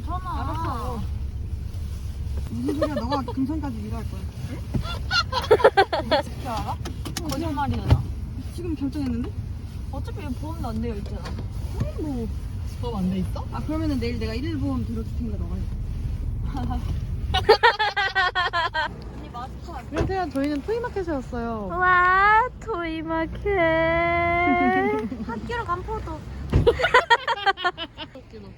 괜찮아. 알았어. 무슨 소리야? 너가 금산까지 일할 거야. 어떻게 알아? 거짓말이야 나. 지금 결정했는데? 어차피 보험도 안 되어 있잖아. 아니 뭐. 보험 안 돼 있어? 아 그러면은 내일 내가 일일 보험 들어줄 테니까 너가 해. 언니 마스터. 이렇게 해서 저희는 토이마켓에 왔어요. 와 토이마켓. 학교로 간 포도. 웃기다.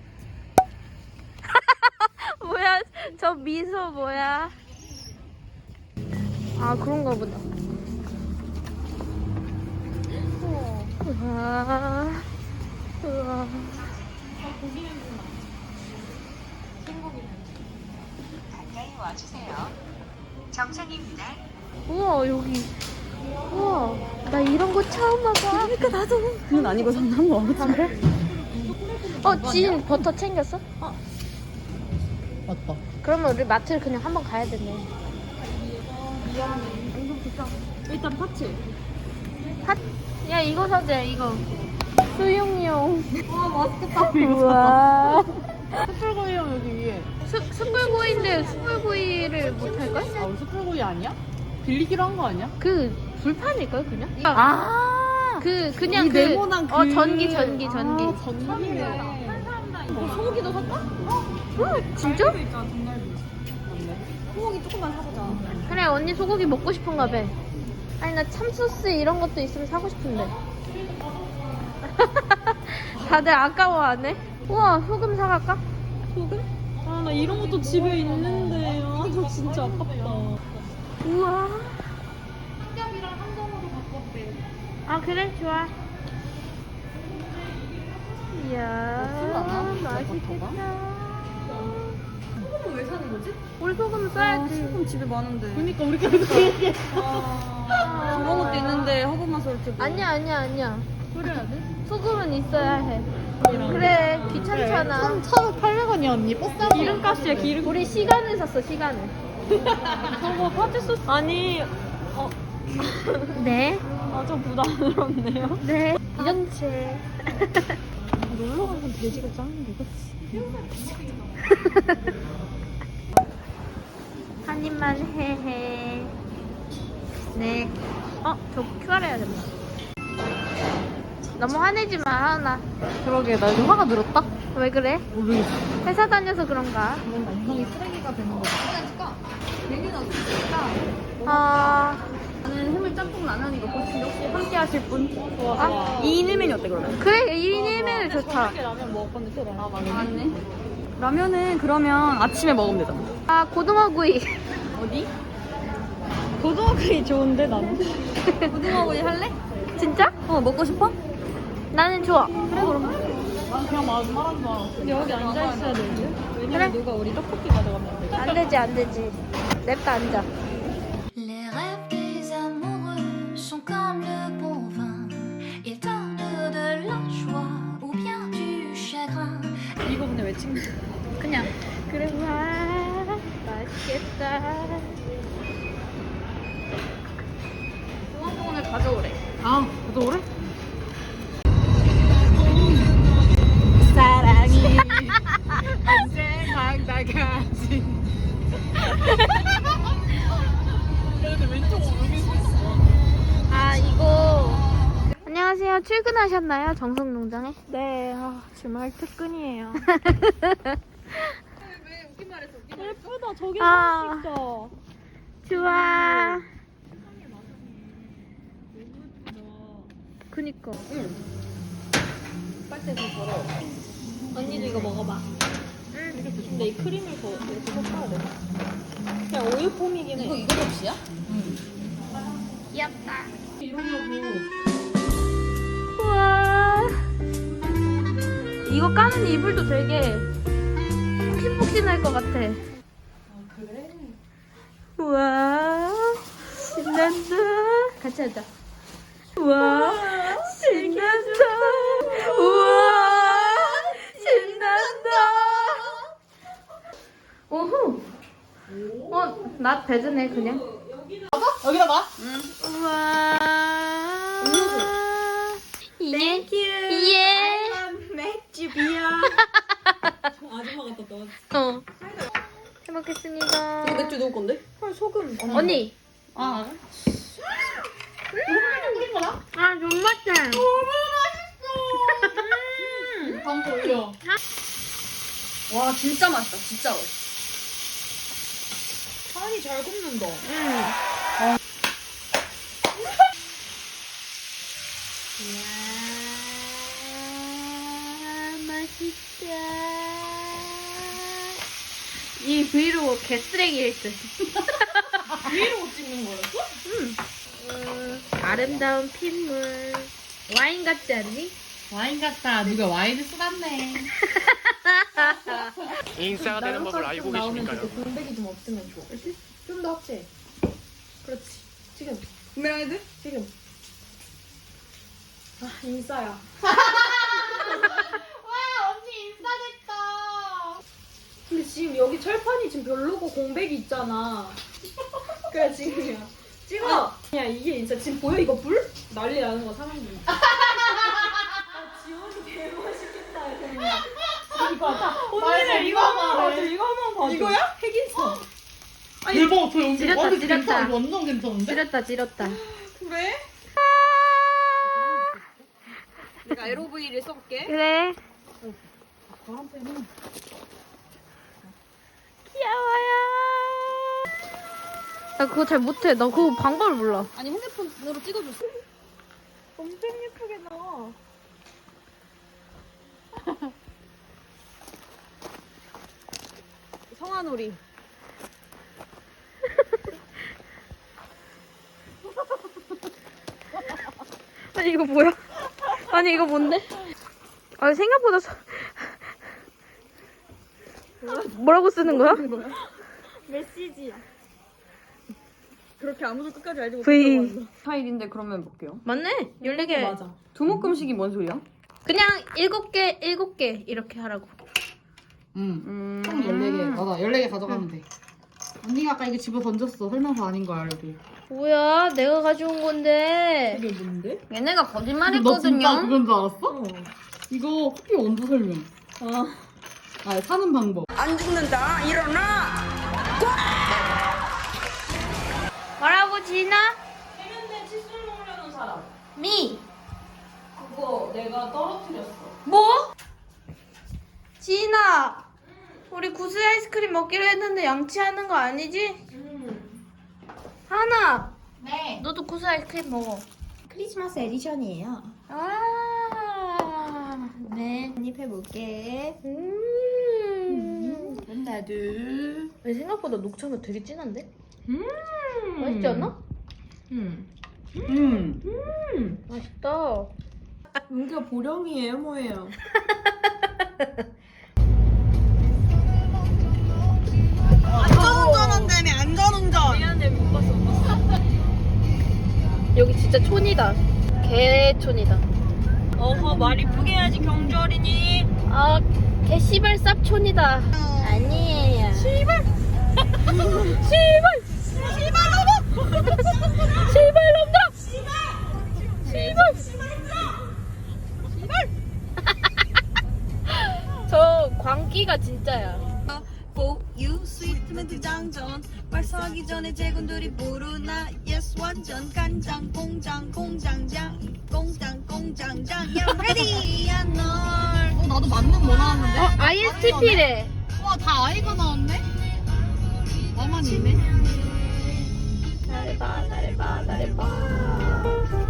뭐야 저 미소 뭐야 아 그런가 보다 우와 우와 가까이 와주세요. 정상입니다. 우와 여기 우와 나 이런 거 처음 와봐 그러니까 나도 그건 아니고 거. 아 그래? 어진 버터 챙겼어? 맞다. 그러면 우리 마트를 그냥 한번 가야 되네 일단 파츠. 핫. 야 이거 사자 이거 수육용 와 맛있겠다. 우와 숯불구이랑 여기 위에. 수, 숯불구이인데 숯불구이를 못 할걸? 아, 우리 숯불구이 아니야? 빌리기로 한 거 아니야? 그 불판일걸 그냥? 아! 그 그냥 이그 네모난 어 그- 전기 전기 전기 아, 전기네. 소고기도 살까? 어, 진짜? 있잖아 정갈비. 소고기 조금만 사보자. 그래 언니 소고기 먹고 싶은가 봐 아니 나 참소스 이런 것도 있으면 사고 싶은데 다들 아까워하네 우와 소금 사갈까? 아나 이런 것도 집에 있는데 아저 진짜 아깝다. 우와 아 그래 좋아 이야 맛있겠다 왜 사는 거지? 올 소금 아 써야지 소금 집에 많은데. 그니까 우리 계속 얘기해. 아, 저런 것도 있는데 허브만 쏠 줄. 아니야 아니야 아니야 끓여야 돼? 소금은 있어야 해 그래 귀찮잖아 1,800원이야, 언니. 버스. 기름값이야 기름. 우리 시간을 샀어 시간을 저거 파츠 소스 아니 네 아저 부담스럽네요. 네. 이정채. 놀러 가면 돼지가 짱인데 그치? 한 입만 해해. 네. 어, 저 QR 해야겠다. 너무 화내지 마, 하은아. 그러게, 나 요즘 화가 늘었다? 왜 그래? 모르겠어. 회사 다녀서 그런가? 뭔가 인성이 쓰레기가 되는 거지. 메뉴는 어떻습니까? 아, 나는 해물 짬뽕 라면 이거 보시면 혹시 함께 하실 분? 좋아 좋아. 2인 1메뉴 어때 그러면? 그래, 1인 1메뉴 좋다. 라면 먹을 건데, 또 나. 맞네 라면은 그러면 아침에 먹으면 되잖아 아, 고등어구이. 어디? 고등어구이 좋은데 나는 고등어구이 할래? 진짜? 어 먹고 싶어? 나는 좋아. 그래 그럼 난 그냥 말, 말하지 마. 근데 여기 앉아 있어야 되는데 그래. 왜냐면 누가 우리 떡볶이 가져가면 안 돼. 안 되지, 안 되지. 냅다 앉아. 안녕하세요 출근하셨나요 정성농장에? 네, 아, 주말 퇴근이에요. 예쁘다 저기 아. 있다 좋아 그니까 언니도 이거 먹어봐 근데 이 크림을 더 이렇게 섞어야 돼 그냥 우유 폼이긴 해 이거 이거 접시야? 귀엽다 이러려고. 이거 까는 이불도 되게 폭신폭신할 것 같아. 그래? 우와 신난다. 같이 하자 우와 신난다. 우와 신난다. 오호. 어, 나 배드네 그냥. 여기다 봐. 우와 땡큐 예 맥주비야 아줌마 같다 너 어. 소금. 언니. 아. 방 돌려. 와 진짜 맛있다 진짜로. 판이 잘 굽는다. 이야, 맛있다. 이 브이로그 개쓰레기일 듯. 위로 찍는 거였어? 음, 아름다운 핏물. 와인 같지 않니? 와인 같다. 누가 와인을 쏟았네. 인싸가 되는 법을 알고 계십니까요? 공백이 좀 없으면 좋아. 좀더 합체. 그렇지. 지금. 구매해야 지금. 아 인싸야. 근데 지금 여기 철판이 지금 별로고 공백이 있잖아. 그래 지금이야. 찍어. 야 이게 진짜 지금 보여 이거 불? 난리 나는 거 사람들이. 아, 지원이 개 맛있겠다. 그냥. 이거 언니 이거 한번 봐줘. 이거 한번 봐줘. 이거야? 핵인싸. 대박, 저 여기 지렸다, 완전 지렸다. 괜찮아. 완전 괜찮은데? 지렸다, 지렸다. 그래? 내가 LOV를 써볼게. 그래. 바람 빼면. 귀여워요. 나 그거 잘 못해. 나 그거 방법을 몰라. 아니 핸드폰으로 찍어줬어. 엄청 예쁘게 나와. 성화놀이. 아니 이거 뭐야? 아니 이거 뭔데? 아니 생각보다 서... 뭐라고 쓰는 거야? 메시지야. 그렇게 아무도 끝까지 알지 못해. V 스타일인데 그러면 볼게요. 맞네 14개 맞아. 두묶음식이 뭔 소리야? 그냥 7개 7개 이렇게 하라고 응. 음. 총 14개. 맞아, 14개 가져가면 돼. 언니가 아까 이거 집어 던졌어. 설명서 아닌 거 알고. 뭐야 내가 가져온 건데 이게 뭔데? 얘네가 너 진짜 거짓말했거든요. 그건 줄 알았어? 이거 커피 원두 설명. 아. 아, 사는 방법. 뭐라고 지나? 해면대 칫솔 먹으려는 사람. 미 그거 내가 떨어뜨렸어. 뭐? 지나 우리 구슬 아이스크림 먹기로 했는데 양치하는 거 아니지? 하나 네, 너도 구슬 아이스크림 먹어 크리스마스 에디션이에요. 아, 네. 한입 해볼게. 음. 나도. 아니, 생각보다 녹차가 되게 진한데? 음. 맛있지 않나? 음. 음. 맛있다. 은기가 보령이에요, 뭐예요? 미안해 못 봤어 못 봤어. 여기 진짜 촌이다. 개촌이다. 어허 말 이쁘게 해야지 경주 어린이. 아, 개씨발 쌉촌이다. 아니에요. 씨발! 씨발! 씨발 놈아! 씨발 놈들아! 씨발! 씨발! 저 광기가 진짜야. you 스위트맨트 장전 발사하기 전에 제군들이 부르나 yes 완전 간장 공장 공장장 공장 공장장 뭐 나왔는데? 어, ISTP래. 와, 다 아이가 나왔네? 나만 있네? 잘해봐, 잘해봐, 잘해봐.